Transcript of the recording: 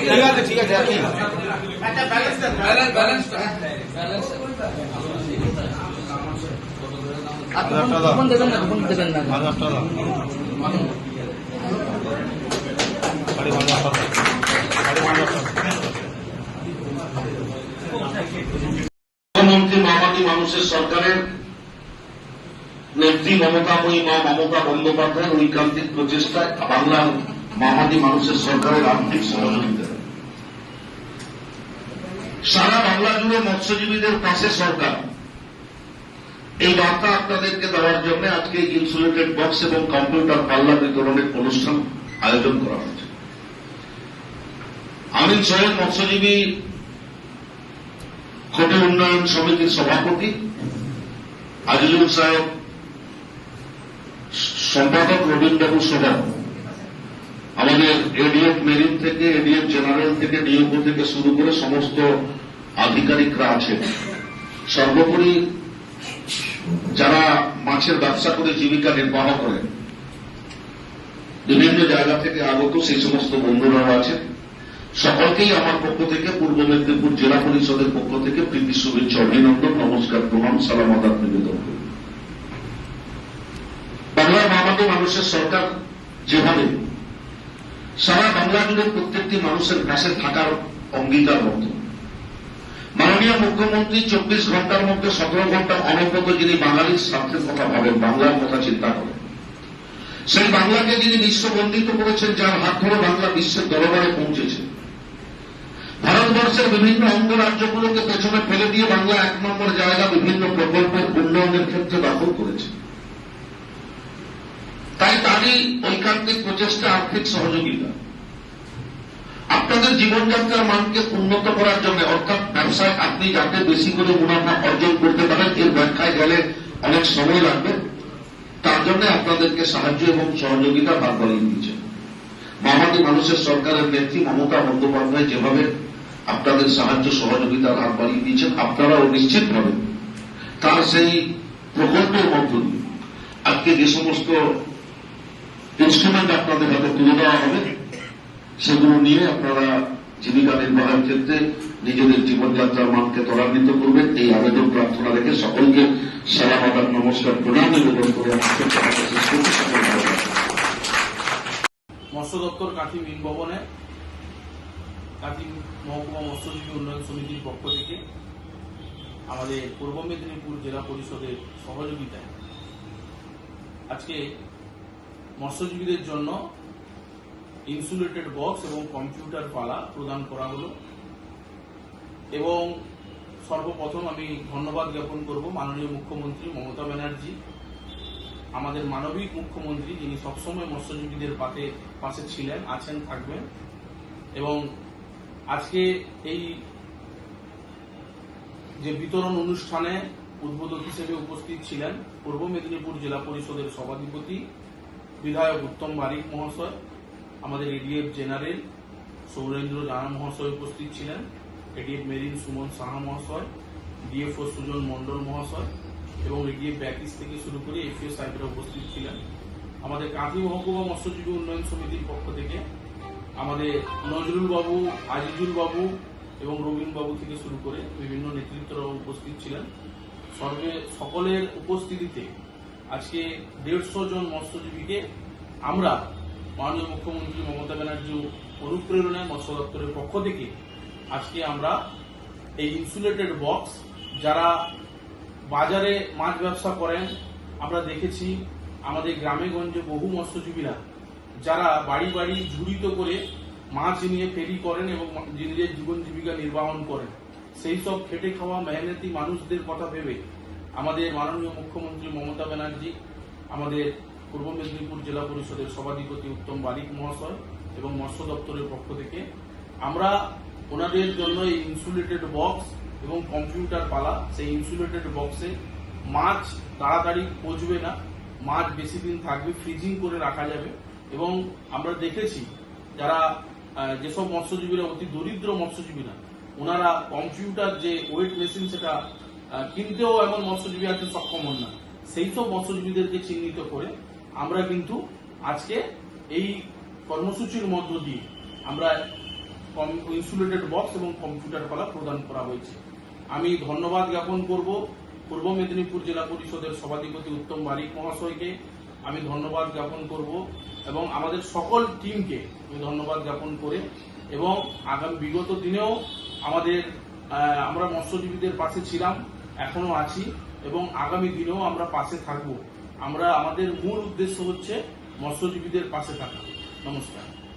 ঠিক আছে ঠিক আছে আপনি ব্যালেন্স ব্যালেন্স কুপন দেবেন না দেবেন না হাজার টাকা সাড়ে পাঁচ হাজার টাকা সাড়ে পাঁচ হাজার টাকা মুখ্যমন্ত্রী মামাটি মানুষের সরকারের নেত্রী মমতাময়ী মা মমতা বন্দ্যোপাধ্যায়ের ঐকান্তিক প্রচেষ্টায় বাংলার মামাটি মানুষের সরকারের আর্থিক সহযোগিতা। সারা বাংলা জুড়ে মৎস্যজীবীদের পাশে সরকার। এই বার্তা আপনাদেরকে দেওয়ার জন্য আজকে ইনসুলেটেড বক্স এবং কম্পিউটার পাল্লা বিতরণের অনুষ্ঠান আয়োজন করা হয়েছে। আমি সোহেল মৎস্যজীবী খোটে উন্নয়ন সমিতির সভাপতি। আজিজুল সাহেব সম্পাদক রবীন্দ্রবাবু সভা আমাদের এডিএফ মেরিন থেকে এডিএফ জেনারেল থেকে ডিএফও থেকে শুরু করে সমস্ত আধিকারিকরা আছেন সর্বোপরি যারা মাছের ব্যবসা করে জীবিকা নির্বাহ করেন, বিভিন্ন জায়গা থেকে আগত সেই সমস্ত বন্ধুরাও আছেন সকলকেই আমার পক্ষ থেকে, পূর্ব মেদিনীপুর জেলা পরিষদের পক্ষ থেকে প্রীতি শুভেচ্ছা, অভিনন্দন, নমস্কার, প্রণাম, সালাম নিবেদন করি বাংলার মানুষের সরকার যেভাবে, সারা বাংলা জুড়ে প্রত্যেকটি মানুষের পাশে থাকার অঙ্গীকারবদ্ধ মাননীয় মুখ্যমন্ত্রী চব্বিশ ঘণ্টার মধ্যে সতেরো ঘণ্টা অনবরত যিনি বাঙালির স্বার্থের কথা ভাবেন বাংলার কথা চিন্তা করেন। সেই বাংলাকে যিনি বিশ্ববন্দিত করেছেন, যার হাত ধরে বাংলা বিশ্বের দরবারে পৌঁছেছে। ভারতবর্ষের বিভিন্ন অঙ্গরাজ্যগুলোকে পেছনে ফেলে দিয়ে বাংলা এক নম্বর জায়গা বিভিন্ন প্রকল্পের উন্নয়নের ক্ষেত্রে দখল করেছে। তারই ঐকান্তিক প্রচেষ্টা আর্থিক সহযোগিতা আপনাদের জীবনযাত্রার মানকে উন্নত করার জন্য, অর্থাৎ ব্যবসায় আপনি যাতে বেশি করে মুনাফা অর্জন করতে পারেন, এর ব্যাখ্যায় গেলে অনেক সময় লাগবে। তার জন্য আপনাদেরকে সাহায্য এবং সহযোগিতা ভাগ বাড়িয়ে দিয়েছে। মামাটি মানুষের সরকারের নেত্রী মমতা বন্দ্যোপাধ্যায় যেভাবে আপনাদের সাহায্য সহযোগিতার হাত বাড়িয়ে দিয়েছেন, আপনারাও নিশ্চিতভাবে তার সেই প্রকল্পের মধ্য দিয়ে আজকে যে সমস্ত ইনস্ট্রুমেন্ট আপনাদের হাতে তুলে দেওয়া হবে সেগুলো নিয়ে আপনারা জীবিকা নির্বাহের ক্ষেত্রে নিজেদের জীবনযাত্রার মানকে ত্বরান্বিত করবেন এই আবেদন প্রার্থনা রেখে সকলকে সালাম আদাব নমস্কার প্রণাম নিবেদন করে। মৎস্য দপ্তর কাঁথি মিন ভবনে কাঁথি মহকুমা মৎস্যজীবী উন্নয়ন সমিতির পক্ষ থেকে আমাদের পূর্ব মেদিনীপুর জেলা পরিষদের সহযোগিতায় আজকে মৎস্যজীবীদের জন্য ইনসুলেটেড বক্স এবং কম্পিউটার পালা প্রদান করা হলো। এবং সর্বপ্রথম আমি ধন্যবাদ জ্ঞাপন করব মাননীয় মুখ্যমন্ত্রী মমতা ব্যানার্জি, আমাদের মানবিক মুখ্যমন্ত্রী যিনি সবসময় মৎস্যজীবীদের পাশে পাশে ছিলেন, আছেন, থাকবেন। এবং আজকে এই যে বিতরণ অনুষ্ঠানে উদ্বোধক হিসেবে উপস্থিত ছিলেন পূর্ব মেদিনীপুর জেলা পরিষদের সভাধিপতি বিধায়ক উত্তম বারিক মহাশয়, আমাদের এডিএফ জেনারেল সৌরেন্দ্র জানা মহাশয় উপস্থিত ছিলেন এডিএফ মেরিন সুমন সাহা মহাশয় ডিএফও সুজন মণ্ডল মহাশয় এবং এডিএফ ব্যাকিস থেকে শুরু করে এফিও সাহেবরা উপস্থিত ছিলেন। আমাদের কাঁথি মহকুমা মৎস্যজীবী উন্নয়ন সমিতির পক্ষ থেকে আমাদের নজরুল বাবু, আজিজুল বাবু এবং রবীন বাবু থেকে শুরু করে বিভিন্ন নেতৃত্বরা উপস্থিত ছিলেন। সর্বে সকলের উপস্থিতিতে আজকে দেড়শো জন মৎস্যজীবীকে আমরা মাননীয় মুখ্যমন্ত্রী মমতা ব্যানার্জি অনুপ্রেরণায় মৎস্য দপ্তরের পক্ষ থেকে আজকে আমরা এই ইনসুলেটেড বক্স যারা বাজারে মাছ ব্যবসা করেন, আমরা দেখেছি আমাদের গ্রামে গঞ্জে বহু মৎস্যজীবীরা, যারা বাড়ি বাড়ি ঝুড়িত করে মাছ নিয়ে ফেরি করেন এবং নিজের জীবন জীবিকা নির্বাহন করেন। সেই সব খেটে খাওয়া মেহনতি মানুষদের কথা ভেবে আমাদের মাননীয় মুখ্যমন্ত্রী মমতা ব্যানার্জি, আমাদের পূর্ব মেদিনীপুর জেলা পরিষদের সভাধিপতি উত্তম বারিক মহাশয় এবং মৎস্য দপ্তরের পক্ষ থেকে আমরা ওনাদের জন্য এই ইনসুলেটেড বক্স এবং কম্পিউটার পালা, সেই ইনসুলেটেড বক্সে মাছ তাড়াতাড়ি পচবে না, মাছ বেশি দিন থাকবে ফ্রিজিং করে রাখা যাবে এবং আমরা দেখেছি যারা যেসব মৎস্যজীবীরা অতি দরিদ্র মৎস্যজীবীরা, ওনারা কম্পিউটার যে ওয়েট মেশিন সেটা কিনতেও এমন মৎস্যজীবী আছে সক্ষম হন না। সেই সব মৎস্যজীবীদেরকে চিহ্নিত করে আমরা কিন্তু আজকে এই কর্মসূচির মধ্য দিয়ে আমরা ইনসুলেটেড বক্স এবং কম্পিউটার পালা প্রদান করা হয়েছে। আমি ধন্যবাদ জ্ঞাপন করব পূর্ব মেদিনীপুর জেলা পরিষদের সভাধিপতি উত্তম বারিক মহাশয়কে। আমি ধন্যবাদ জ্ঞাপন করব এবং আমাদের সকল টিমকে আমি ধন্যবাদ জ্ঞাপন করে এবং আগামী বিগত দিনেও আমাদের আমরা মৎস্যজীবীদের পাশে ছিলাম এখনও আছি, এবং আগামী দিনেও আমরা পাশে থাকব। আমরা, আমাদের মূল উদ্দেশ্য হচ্ছে মৎস্যজীবীদের পাশে থাকা। নমস্কার।